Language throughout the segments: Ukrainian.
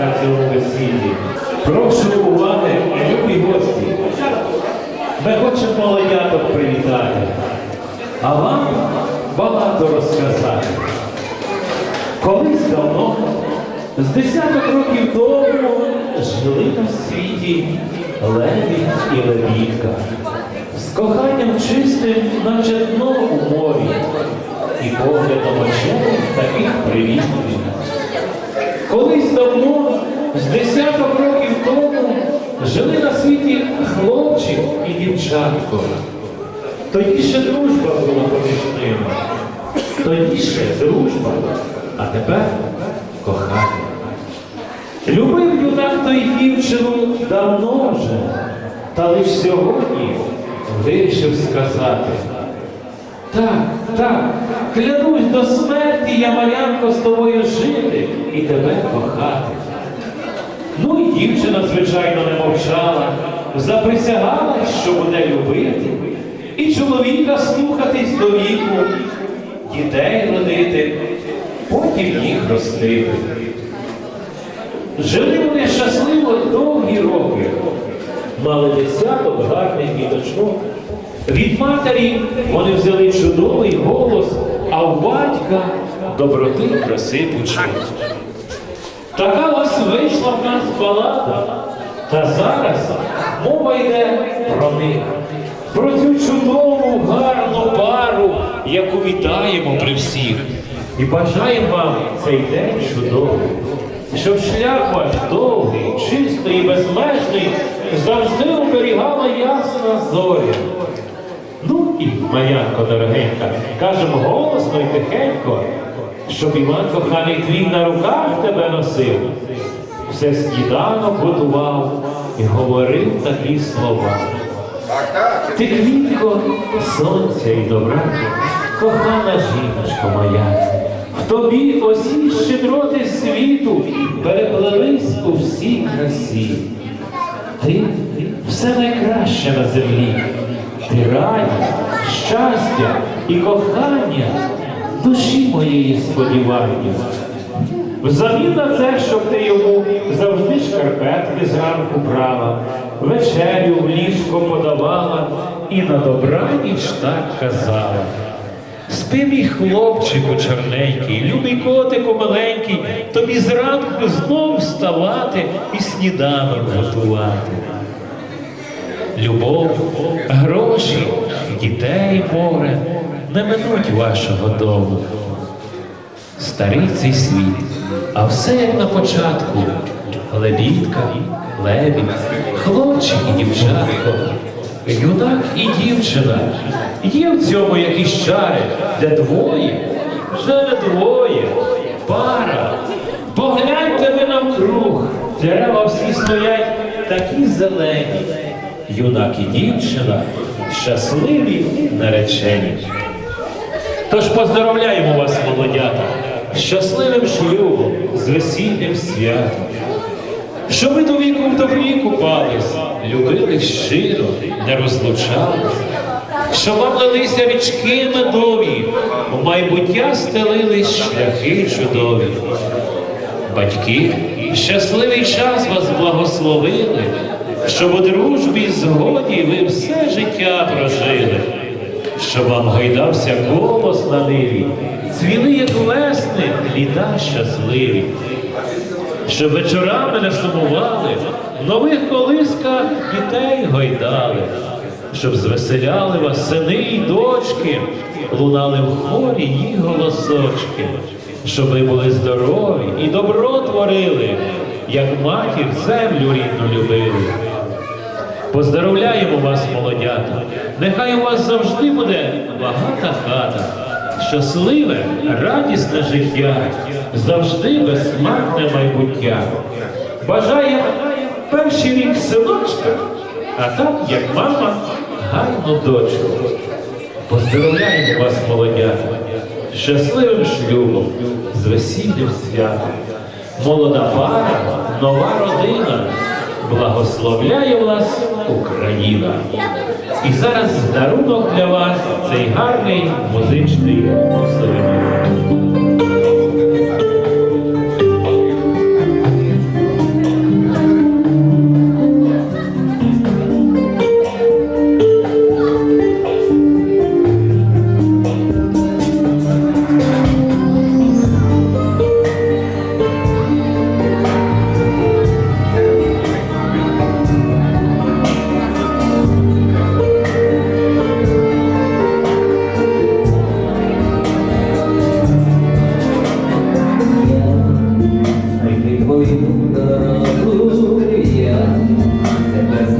на цьому весіллі. Прошу уваги, любі гості. Ми хочемо молодяток привітати, а вам багато розказати. Колись давно, з десяток років тому, жили на світі леві і лебідка. З коханням чистим, наче дно у морі, і поглядом очей таких привітних. Колись давно з десяток років тому, жили на світі хлопчик і дівчатко. Тоді ще дружба була поміж ними. Тоді ще дружба, а тепер кохання. Любив юнак той дівчину давно вже, та лиш сьогодні вирішив сказати. Так, так, клянусь до смерті я, Мар'янко, з тобою жити і тебе кохати. Ну і дівчина, звичайно, не мовчала, заприсягала, що буде любити, і чоловіка слухатись до віку, дітей родити, потім їх ростити. Жили вони щасливо довгі роки, мали десяток гарних діточок. Від матері вони взяли чудовий голос, а у батька доброти краси почуття. Така ось вийшла в нас балада. Та зараз мова йде про них, про цю чудову, гарну пару, яку вітаємо при всіх. І бажаємо вам цей день чудовий, щоб шлях ваш довгий, чистий і безмежний завжди оберігала ясна зоря. Ну і, Мар'янко дорогенька, кажемо голосно і тихенько, щоб Іван коханий твій на руках тебе носив, все сніданок готував і говорив такі слова. Ти квітко, сонця і добра, кохана жіночко моя, в тобі осі щедроти світу переплелись у всій красі. Ти все найкраще на землі, ти радість, щастя і кохання душі моєї сподівання. Взамін на це, щоб ти йому завжди шкарпетки зранку брала, вечерю в ліжко подавала і на добраніч так казала. Спи, мій хлопчику чорненький, любий котику маленький, тобі зранку знов вставати і сніданок готувати. Любов, гроші, дітей море не минуть вашого дому. Старий цей світ, а все як на початку. Лебідка, лебідь, хлопчик і дівчатко, юнак і дівчина. Є в цьому якісь чари, де двоє, вже не двоє, пара. Погляньте ви навкруг, дерева всі стоять такі зелені. Юнак і дівчина щасливі наречені. Тож поздоровляємо вас, молодята, щасливим шлюбом, з весільним святом. Щоб ви до віку в добрі купались, любили щиро, не розлучались, щоб вам лилися річки медові, у майбуття стелились шляхи чудові. Батьки, щасливий час вас благословили, щоб у дружбі й згоді ви все життя прожили щоб вам гайдався голос на ниві, цвіли, як весни, літа щасливі, щоб вечорами не сумували, нових колисках дітей гойдали, щоб звеселяли вас сини й дочки, лунали в хорі їх голосочки, щоб ви були здорові і добро творили, як матір землю рідну любили. Поздоровляємо вас, молодята. Нехай у вас завжди буде багата хата, щасливе, радісне життя, завжди безсмертне майбуття. Бажає перший рік синочка, а так, як мама, гарну дочку. Поздоровляємо вас, молодята, щасливим шлюбом, з весільним святом. Молода пара, нова родина. Благословляє вас Україна. І зараз дарунок для вас цей гарний музичний сувенір. Let's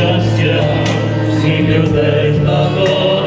щастя всіх людей також.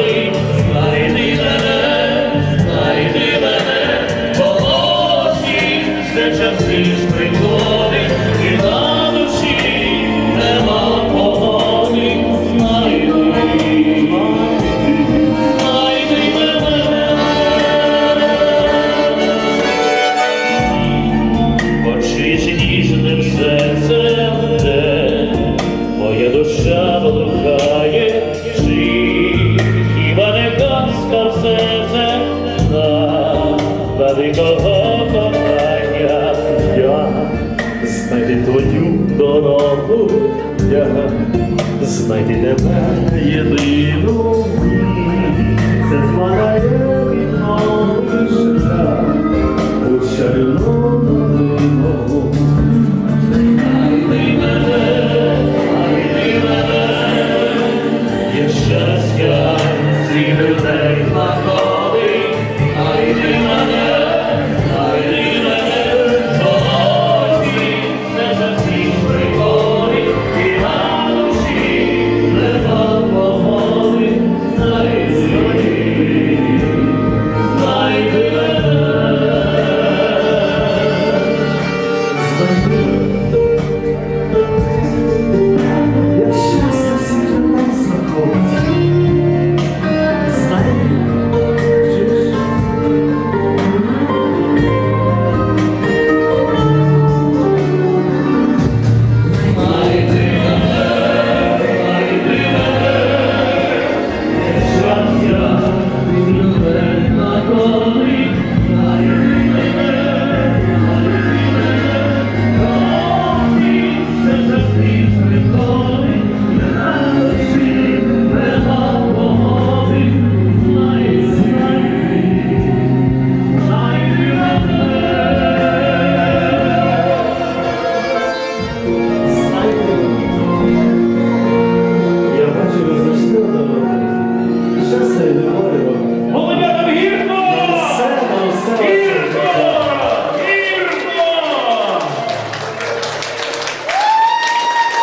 кого кохання, я знайди твою дорогу, я знайди тебе єдину.